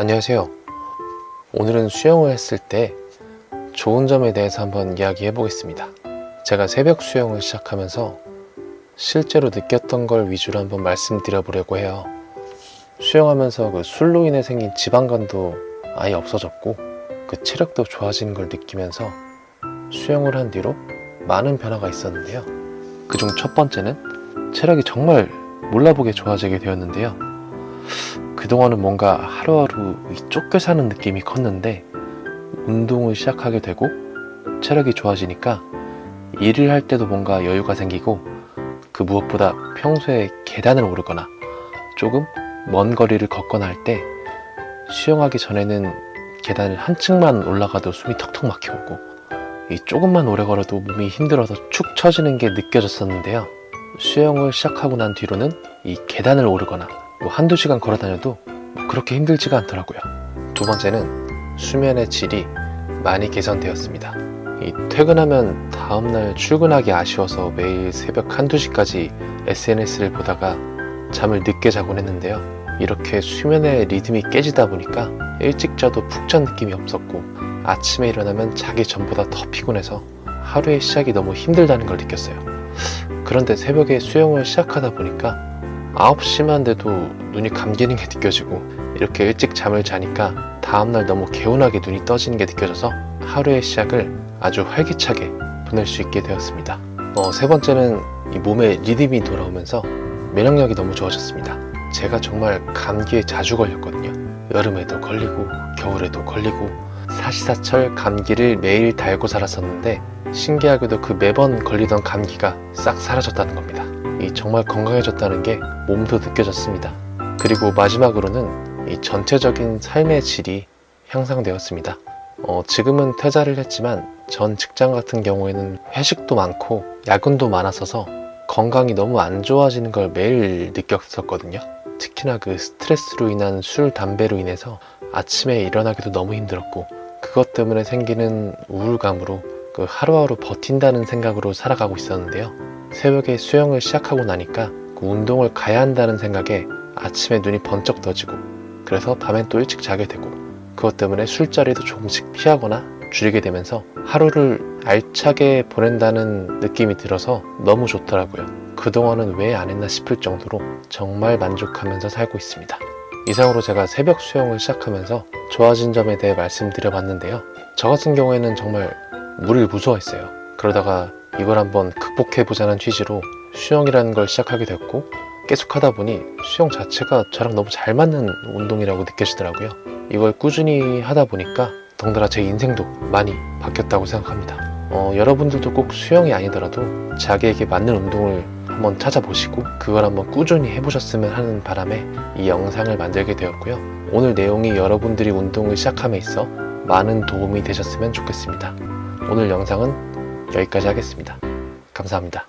안녕하세요. 오늘은 수영을 했을 때 좋은 점에 대해서 한번 이야기해 보겠습니다. 제가 새벽 수영을 시작하면서 실제로 느꼈던 걸 위주로 한번 말씀드려 보려고 해요. 수영하면서 그 술로 인해 생긴 지방간도 아예 없어졌고 그 체력도 좋아진 걸 느끼면서 수영을 한 뒤로 많은 변화가 있었는데요. 그중 첫 번째는 체력이 정말 몰라보게 좋아지게 되었는데요. 그동안은 뭔가 하루하루 이 쫓겨 사는 느낌이 컸는데 운동을 시작하게 되고 체력이 좋아지니까 일을 할 때도 뭔가 여유가 생기고 그 무엇보다 평소에 계단을 오르거나 조금 먼 거리를 걷거나 할 때 수영하기 전에는 계단을 한 층만 올라가도 숨이 턱턱 막혀오고 이 조금만 오래 걸어도 몸이 힘들어서 축 처지는 게 느껴졌었는데요. 수영을 시작하고 난 뒤로는 이 계단을 오르거나 뭐 한두 시간 걸어 다녀도 뭐 그렇게 힘들지가 않더라고요. 두 번째는 수면의 질이 많이 개선되었습니다. 이 퇴근하면 다음날 출근하기 아쉬워서 매일 새벽 한두 시까지 SNS를 보다가 잠을 늦게 자곤 했는데요. 이렇게 수면의 리듬이 깨지다 보니까 일찍 자도 푹 잔 느낌이 없었고 아침에 일어나면 자기 전보다 더 피곤해서 하루의 시작이 너무 힘들다는 걸 느꼈어요. 그런데 새벽에 수영을 시작하다 보니까 9시만 돼도 눈이 감기는 게 느껴지고 이렇게 일찍 잠을 자니까 다음날 너무 개운하게 눈이 떠지는 게 느껴져서 하루의 시작을 아주 활기차게 보낼 수 있게 되었습니다. 어, 세 번째는 이 몸의 리듬이 돌아오면서 면역력이 너무 좋아졌습니다. 제가 정말 감기에 자주 걸렸거든요. 여름에도 걸리고 겨울에도 걸리고 사시사철 감기를 매일 달고 살았었는데 신기하게도 그 매번 걸리던 감기가 싹 사라졌다는 겁니다. 이 정말 건강해졌다는 게 몸도 느껴졌습니다. 그리고 마지막으로는 이 전체적인 삶의 질이 향상되었습니다. 어, 지금은 퇴사를 했지만 전 직장 같은 경우에는 회식도 많고 야근도 많았어서 건강이 너무 안 좋아지는 걸 매일 느꼈었거든요. 특히나 그 스트레스로 인한 술, 담배로 인해서 아침에 일어나기도 너무 힘들었고 그것 때문에 생기는 우울감으로 그 하루하루 버틴다는 생각으로 살아가고 있었는데요. 새벽에 수영을 시작하고 나니까 그 운동을 가야 한다는 생각에 아침에 눈이 번쩍 떠지고 그래서 밤엔 또 일찍 자게 되고 그것 때문에 술자리도 조금씩 피하거나 줄이게 되면서 하루를 알차게 보낸다는 느낌이 들어서 너무 좋더라고요. 그동안은 왜 안 했나 싶을 정도로 정말 만족하면서 살고 있습니다. 이상으로 제가 새벽 수영을 시작하면서 좋아진 점에 대해 말씀드려 봤는데요. 저 같은 경우에는 정말 물을 무서워했어요. 그러다가 이걸 한번 극복해 보자는 취지로 수영이라는 걸 시작하게 됐고 계속 하다 보니 수영 자체가 저랑 너무 잘 맞는 운동이라고 느껴지더라고요. 이걸 꾸준히 하다 보니까 덩달아 제 인생도 많이 바뀌었다고 생각합니다. 어, 여러분들도 꼭 수영이 아니더라도 자기에게 맞는 운동을 한번 찾아보시고 그걸 한번 꾸준히 해보셨으면 하는 바람에 이 영상을 만들게 되었고요. 오늘 내용이 여러분들이 운동을 시작함에 있어 많은 도움이 되셨으면 좋겠습니다. 오늘 영상은 여기까지 하겠습니다. 감사합니다.